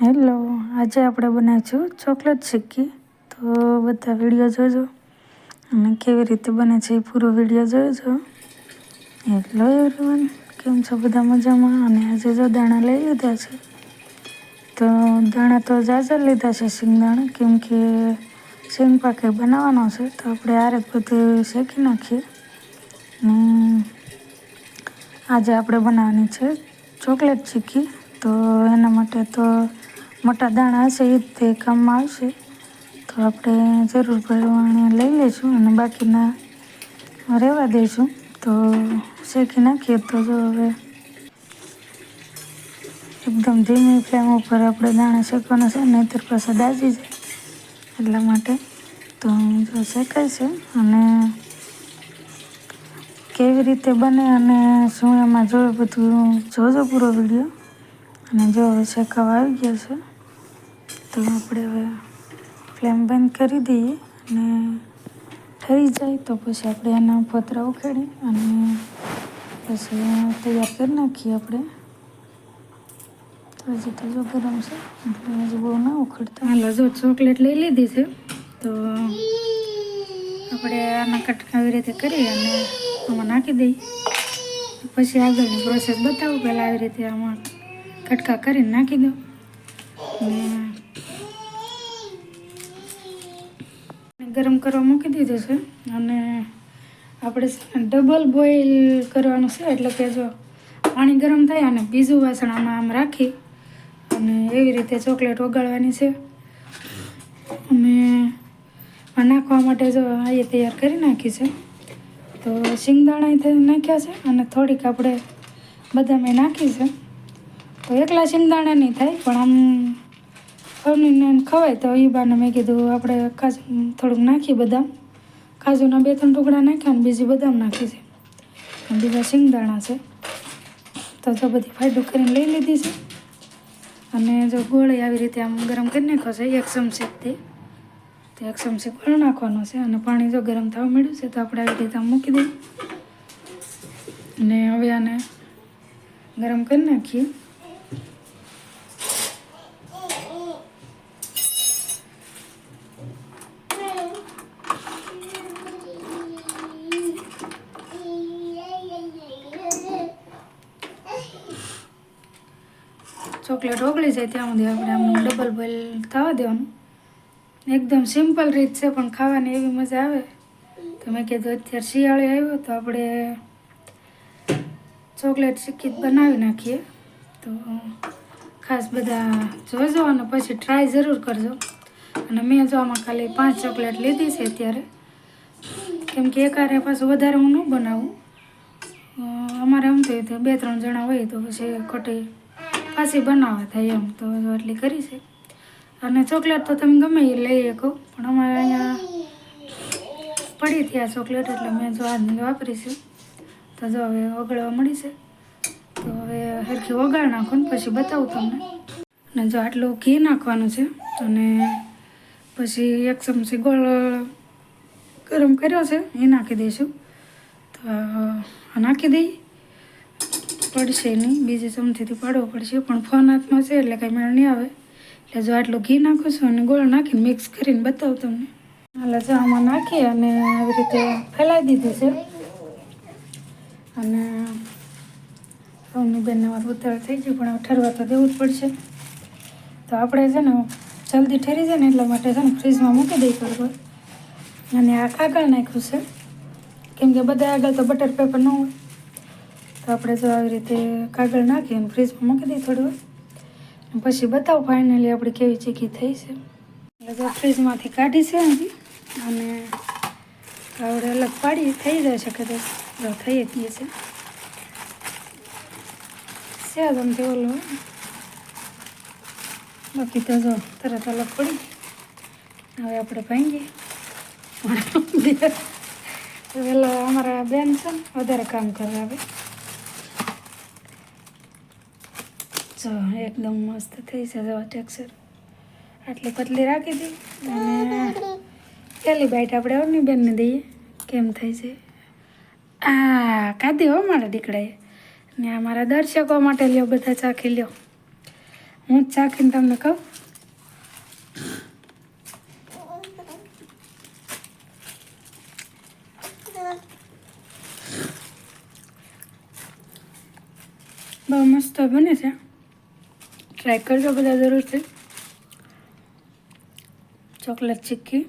Hello, આજે આપણે બનાવીશું ચોકલેટ સિક્કી તો બધા વીડિયો જોજો. અને કેવી રીતે બને છે એ પૂરો વીડિયો જોજો. હેલો એવરીવન કેમ છો બધા મજામાં? અને આજે જો દાણા લઈ લીધા છે. તો દાણા તો જાજા લીધા છે શિંગદાણા કેમ કે સિંગ પાકે બનાવવાનો છે. તો આપણે આ રીત બધું શેકી નાખીએ. ને આજે આપણે બનાવવાની છે ચોકલેટ ચીક્કી તો એના માટે તો મોટા દાણા હશે એ તે કામમાં આવશે. તો આપણે જરૂર પ્રમાણે લઈ લઈશું અને બાકીના રહેવા દઈશું. તો શેકી નાખીએ તો જો હવે એકદમ ધીમી ફ્લેમ ઉપર આપણે દાણા શેકવાના છે, નહીતર પાછા દાજી જાય. એટલા માટે તો જો શેકાય અને કેવી રીતે બને અને શું એમાં જોયું બધું જોજો પૂરો વીડિયો. અને જો હવે શેકાવા આવી ગયા છે. તો આપણે હવે ફ્લેમ બંધ કરી દઈએ અને ઠરી જાય તો પછી આપણે એના પતરા ઉખેડી અને પછી તૈયાર કરી નાખીએ આપણે. તો હજી તો જો ગરમ છે, એટલે બહુ ના ઉખડતા. હાલો, જો ચોકલેટ લઈ લીધી છે, તો આપણે આના કટકા આવી રીતે કરી અને આમાં નાખી દઈએ. પછી આગળની પ્રોસેસ બતાવું, પહેલાં આવી રીતે આમાં કટકા કરીને નાખી દો ને ગરમ કરવા મૂકી દીધું છે. અને આપણે ડબલ બોઇલ કરવાનું છે, એટલે કે જો પાણી ગરમ થાય અને બીજું વાસણ આમાં આમ રાખી અને એવી રીતે ચોકલેટ ઓગાળવાની છે. અને આ નાખવા માટે જો આ એ તૈયાર કરી નાખી છે. તો શિંગદાણા નાખ્યા છે અને થોડીક આપણે બદામે નાખી છે. તો એકલા શિંગદાણા નહીં થાય, પણ આમ ફરીને ખવાય તો એ બાને મેં કીધું આપણે કાજુ થોડુંક નાખીએ બદામ. કાજુના બે ત્રણ ટુકડા નાખ્યા અને બીજી બદામ નાખી છે. બીજા શિંગદાણા છે. તો જો બધી ફાયદો કરીને લઈ લીધી છે. અને જો ગોળી આવી રીતે આમ ગરમ કરી નાખ્યો છે, એક ચમચીથી તો એક ચમચી ગોળ નાખવાનો છે અને પાણી જો ગરમ થવા મળ્યું છે તો આપણે આવી રીતે આમ મૂકી દઈએ અને હવે આને ગરમ કરી નાખીએ. ચોકલેટ ઓગળી જાય ત્યાં સુધી આપણે આમ ડબલ બોઇલ થવા દેવાનું. એકદમ સિમ્પલ રીત છે, પણ ખાવાની એવી મજા આવે. તો મેં કીધું અત્યારે શિયાળે આવ્યો તો આપણે ચોકલેટ સિક્કી બનાવી નાખીએ. તો ખાસ બધા જોજો અને પછી ટ્રાય જરૂર કરજો. અને મેં જો આમાં ખાલી પાંચ ચોકલેટ લીધી છે અત્યારે. કેમ કે એકારે પાછું વધારે હું ન બનાવું. અમારે એમ થયું બે ત્રણ જણા હોય તો પછી ખોટી પાછી બનાવવા થાય એમ. તો એટલી કરી છે. અને ચોકલેટ તો તમે ગમે એ લઈ શકો. પણ અમારે અહીંયા પડી આ ચોકલેટ એટલે મેં જો આજની વાપરી છે. તો જો હવે ઓગળવા મળી છે. તો હવે સરખી ઓગાળ નાખો ને પછી બતાવું તમને. અને જો આટલું ઘી નાખવાનું છે અને પછી એક ચમચી ગોળ ગરમ કર્યો છે. એ નાખી દઈશું. તો નાખી દઈએ પડશે નહીં, બીજી ચમચીથી પાડવો પડશે, પણ ફોન હાથમાં છે એટલે કંઈ મેળ નહીં આવે. એટલે જો આટલું ઘી નાખું છું અને ગોળ નાખીને મિક્સ કરીને બતાવું તમને. એટલે જો આમાં નાખી અને આવી રીતે ફેલાવી દીધું છે. અને સૌની બેનને વાત ઉતાર થઈ ગયું પણ ઠરવા તો દેવું જ પડશે. તો આપણે છે ને જલ્દી ઠરી જાય ને એટલા માટે છે ને ફ્રીજમાં મૂકી દઈ કરવો અને આ કાગળ નાખ્યું છે. કેમ કે બધા આગળ તો બટર પેપર ન હોય. તો આપણે જો આવી રીતે કાગળ નાખી અને ફ્રીજમાં મૂકી દઈએ થોડી પછી બતાવું ફાઇનલી આપણી કેવી ચીકી થઈ છે. એટલે જો ફ્રીજમાંથી કાઢી છે હજી. અને આપણે અલગ પાડી થઈ જાય છે કે જો થઈ જ ગઈ છે. સેજ આમથી ઓલો બાકી તો જો તરત અલગ પડી હવે આપણે ભાંગીએ. પેલા અમારા બેન છે ને, વધારે કામ કરે હવે. જો એકદમ મસ્ત થઈ છે જો ટેક્સચર આટલી પતલી રાખી હતી અને પહેલી બાઈટ આપણે અવની બેનને દઈએ. કેમ થાય છે? આ ખાધી હો મારા દીકરાએ. ને આ મારા દર્શકો માટે લ્યો, બધા ચાખી લ્યો. હું જ ચાખીને તમને કહું. બહુ મસ્ત બને છે. ટ્રાય કરજો બધા જરૂરથી ચોકલેટ ચીક્કી